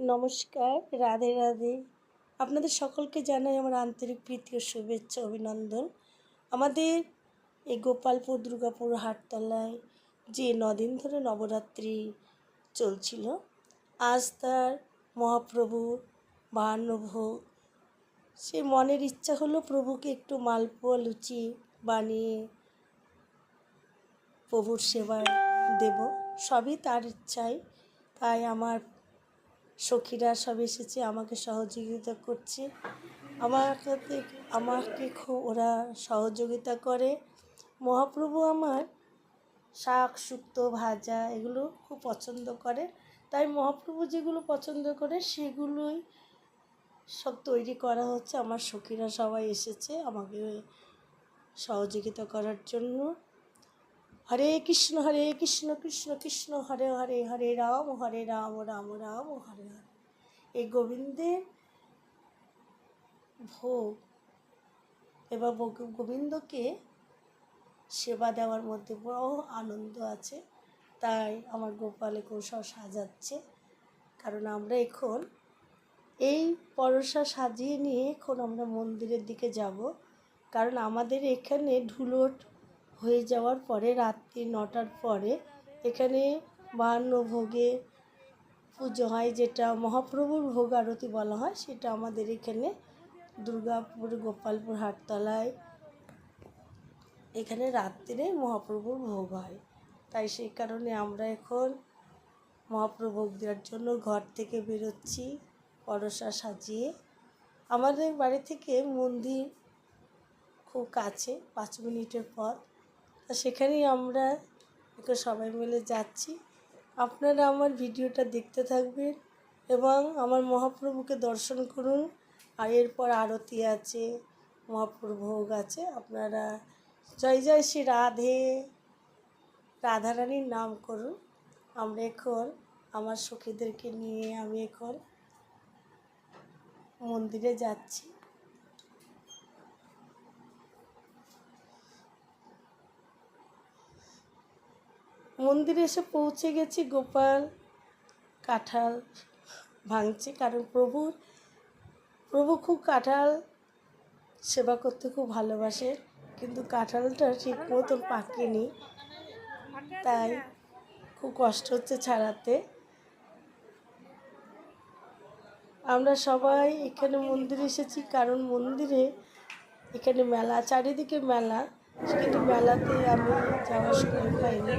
নমস্কার, রাধে রাধে। আপনাদের সকলকে জানাই আমার আন্তরিক প্রীতি ও শুভেচ্ছা অভিনন্দন। আমাদের এই গোপালপুর দুর্গাপুর হাটতলায় যে নদিন ধরে নবরাত্রি চলছিল, আজ তার মহাপ্রভু বাহান্ন ভোগ। সে মনের ইচ্ছা হলো প্রভুকে একটু মালপোয়া লুচি বানিয়ে প্রভুর সেবায় দেব। সবই তার ইচ্ছাই তাই আমার সখীরা সব এসেছে, আমাকে সহযোগিতা করছে। সাথে আমাকে খুব ওরা সহযোগিতা করে। মহাপ্রভু আমার শাক, শুক্তো, ভাজা এগুলো খুব পছন্দ করে। তাই মহাপ্রভু যেগুলো পছন্দ করে সেগুলোই সব তৈরি করা হচ্ছে। আমার সখীরা সবাই এসেছে আমাকে সহযোগিতা করার জন্য। হরে কৃষ্ণ হরে কৃষ্ণ কৃষ্ণ কৃষ্ণ, হরে হরে হরে রাম হরে রাম রাম রাম, হরে হরে। এই গোবিন্দের ভোগ, এবার গোবিন্দকে সেবা দেওয়ার মধ্যে বড় আনন্দ আছে। তাই আমার গোপালে কৌশল সাজাচ্ছে। কারণ আমরা এখন এই পরশা সাজিয়ে নিয়ে এখন আমরা মন্দিরের দিকে যাব। কারণ আমাদের এখানে ধুলোট হয়ে যাওয়ার পরে রাত্রি নটার পরে এখানে বাহান্ন ভোগে পুজো হয়, যেটা মহাপ্রভুর ভোগ আরতি বলা হয়, সেটা আমাদের এখানে দুর্গাপুর, গোপালপুর হাটতলায় এখানে রাত্রে মহাপ্রভুর ভোগ হয়। তাই সেই কারণে আমরা এখন মহাপ্রভু ভোগ দেওয়ার জন্য ঘর থেকে বেরোচ্ছি পরশা সাজিয়ে। আমাদের বাড়ি থেকে মন্দির খুব কাছে, পাঁচ মিনিটের পথ। তা সেখানেই আমরা এখন সবাই মিলে যাচ্ছি। আপনারা আমার ভিডিওটা দেখতে থাকবেন এবং আমার মহাপ্রভুকে দর্শন করুন। আর এরপর আরতি আছে মহাপ্রভু ভোগ আছে। আপনারা জয় জয় শ্রী রাধে। রাধারানীর নাম করুন। আমরা এখন আমার সখীদেরকে নিয়ে আমি এখন মন্দিরে যাচ্ছি। মন্দিরে এসে পৌঁছে গেছি, গোপাল কাঁঠাল ভাঙছে কারণ প্রভুর, প্রভু খুব কাঁঠাল সেবা করতে খুব ভালোবাসে, কিন্তু কাঁঠালটা ঠিক মতন পাকেনি। তাই খুব কষ্ট হচ্ছে ছাড়াতে। আমরা সবাই এখানে মন্দিরে এসেছি কারণ মন্দিরে এখানে মেলা, চারিদিকে মেলা। কিন্তু মেলাতে আমি যাওয়ার সময় পাইনি।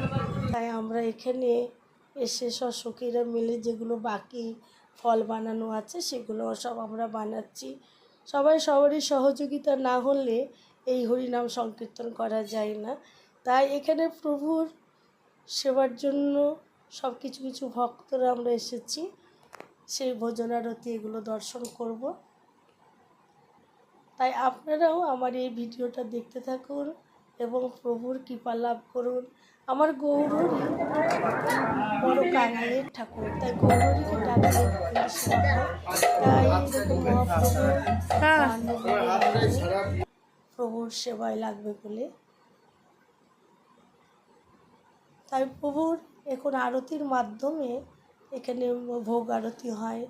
তাই আমরা এখানে এসে সব সখীরা মিলে যেগুলো বাকি ফল বানানো আছে, সেগুলো সব আমরা বানাচ্ছি। সবাই সবারই সহযোগিতা না হলে এই হরিনাম সংকীর্তন করা যায় না। তাই এখানে প্রভুর সেবার জন্য সব কিছু কিছু ভক্তরা আমরা এসেছি। সেই ভোজনারতি এগুলো দর্শন করব। তাই আপনারাও আমার এই ভিডিওটা দেখতে থাকুন। এবং প্রভুর কৃপা লাভ করুন। আমার গৌরী বড় কাঙালের ঠাকুর। তাই গৌরীকে ডাকলে তাই প্রভুর সেবায় লাগবে বলে। তাই প্রভুর এখন আরতির মাধ্যমে এখানে ভোগ আরতি হয়।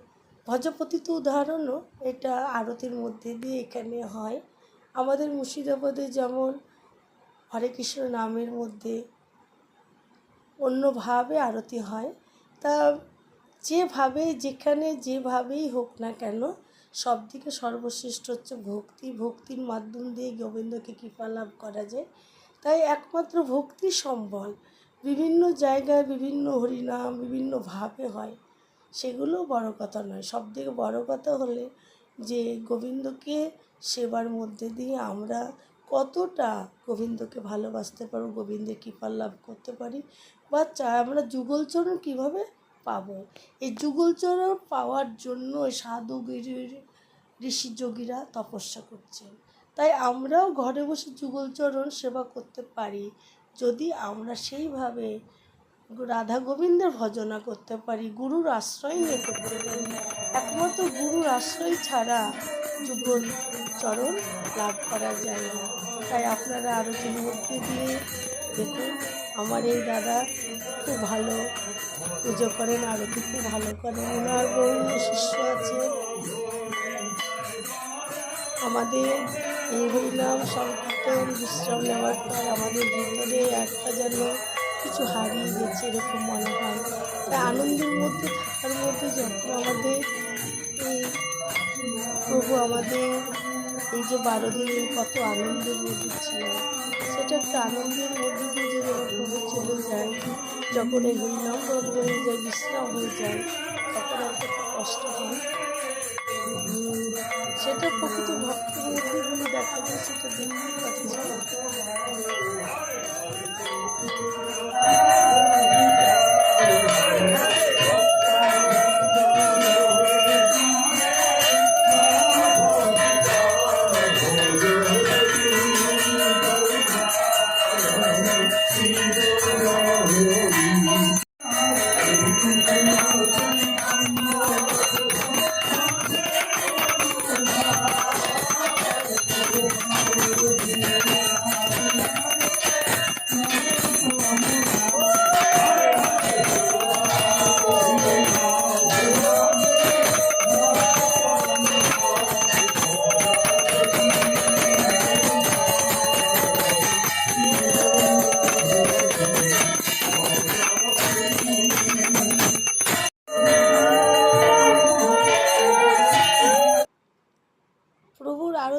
ভজপতিত উদাহরণও এটা আরতির মধ্যে দিয়ে এখানে হয়। আমাদের মুর্শিদাবাদে যেমন হরে কৃষ্ণ নামের মধ্যে অন্যভাবে আরতি হয়। তা যেভাবে, যেখানে যেভাবেই হোক না কেন সব থেকে সর্বশ্রেষ্ঠ হচ্ছে ভক্তি। ভক্তির মাধ্যম দিয়ে গোবিন্দকে কৃপা লাভ করা যায়। তাই একমাত্র ভক্তি সম্বল। বিভিন্ন জায়গায় বিভিন্ন হরিনাম বিভিন্নভাবে হয়। সেগুলো বড় কথা নয়। সব থেকে বড় কথা হলে যে গোবিন্দকে সেবার মধ্যে দিয়ে আমরা কতটা গোবিন্দকে ভালোবাসতে পারব, গোবিন্দের কৃপা লাভ করতে পারি? বা চা, আমরা যুগলচরণ কীভাবে পাবো? এই যুগলচরণ পাওয়ার জন্য সাধু ঋষি যোগীরা তপস্যা করছেন। তাই আমরাও ঘরে বসে যুগলচরণ সেবা করতে পারি। যদি আমরা সেইভাবে রাধা গোবিন্দের ভজনা করতে পারি, গুরুর আশ্রয় করতে পারি। একমাত্র গুরুর আশ্রয় ছাড়া যুগল চরণ লাভ করা যায় না। তাই আপনারা আরও মধ্যে দিয়ে দেখুন, আমার এই দাদা খুব ভালো পুজো করেন, আরতি খুব ভালো করেন। ওনার বহু শিষ্য আছে। আমাদের এই হরিনাম সংকীর্তন বিশ্রাম নেওয়ার পর আমাদের ভিতরে একটা যেন কিছু হারিয়ে গেছে এরকম মনে হয়। তাই আনন্দের মধ্যে থাকার মধ্যে যখন আমাদের এই প্রভু আমাদের এই যে বারো দিন কত আনন্দের মধ্যে ছিল, সেটা একটা আনন্দের মধ্যে দিয়ে যে যখন প্রভু চলে যায়। যখন এই বন্ধ হয়ে যায়, বিশ্রাম হয়ে যায়, তখন একটা খুব কষ্ট হয়। সেটা প্রকৃত ভক্তের মধ্যে দেখা যায়, সেটা দেখতে পাচ্ছি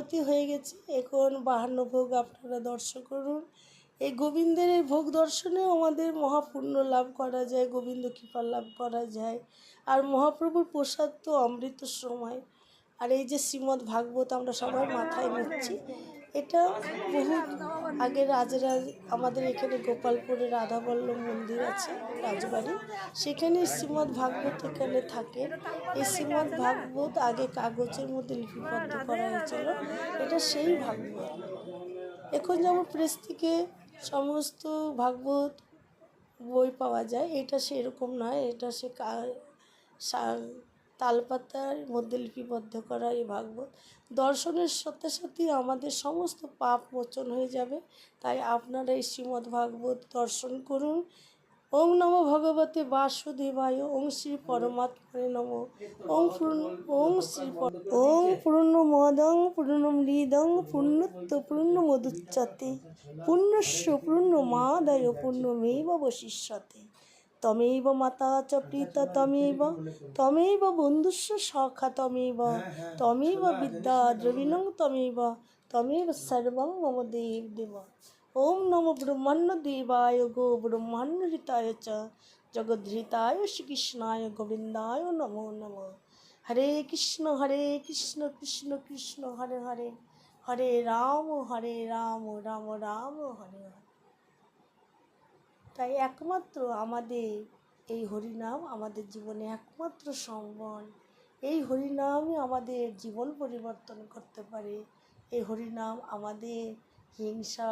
আরতি হয়ে গেছে। এখন বাহান্ন ভোগ আপনারা দর্শন করুন। এই গোবিন্দের এই ভোগ দর্শনেও আমাদের মহাপুণ্য লাভ করা যায়, গোবিন্দ কৃপা লাভ করা যায়। আর মহাপ্রভুর প্রসাদ তো অমৃত সময়। আর এই যে শ্রীমদ্ ভাগবত আমরা সবাই মাথায় নিচ্ছি, এটা বহু আগে রাজরা আমাদের এখানে গোপালপুরে রাধাবল্লভ মন্দির আছে, রাজবাড়ি। সেখানে শ্রীমদ্ ভাগবত এখানে থাকে। এই শ্রীমদ্ ভাগবত আগে কাগজের মধ্যে লিপিবদ্ধ করা হয়েছিল। এটা সেই ভাগবত এখন যেমন প্রেস থেকে সমস্ত ভাগবত বই পাওয়া যায়, এটা সেরকম নয়। এটা সে তালপাতার মধ্যে লিপিবদ্ধ করা এই ভাগবত দর্শনের সাথে সাথে আমাদের সমস্ত পাপ মোচন হয়ে যাবে। তাই আপনারা এই শ্রীমদ্ ভাগবত দর্শন করুন। ওং নম ভগবতে বাসুদেবায়, ওং শ্রী পরমাত্মনে নম। ওং পূর্ণ, ওং শ্রী ওং পূর্ণ মদং পূর্ণ মৃদং পূর্ণত্ব পূর্ণ মধুচ্চতে পূর্ণস্য পূর্ণ মাদায় পূর্ণমেব বশিষ্যতে। তমেব মাতা চ প্রীতা তমেব তমেব বন্ধুস্য সখা তমেব তমেব বিদ্যা দ্রবিণং তমেব তমেব সর্বং মম দেব দেব। ওম নম ব্রহ্মণ্য দেবায় গো ব্রহ্মাণ্য হৃতায় চ জগদ্ধৃতায় শ্রীকৃষ্ণায় গোবিন্দায় নমো নম হরে কৃষ্ণ হরে কৃষ্ণ কৃষ্ণ কৃষ্ণ হরে হরে হরে রাম হরে রাম রাম রাম হরে হরে তাই একমাত্র আমাদের এই হরিনাম আমাদের জীবনে একমাত্র সম্বল। এই হরিনামই আমাদের জীবন পরিবর্তন করতে পারে। এই হরিনাম আমাদের হিংসা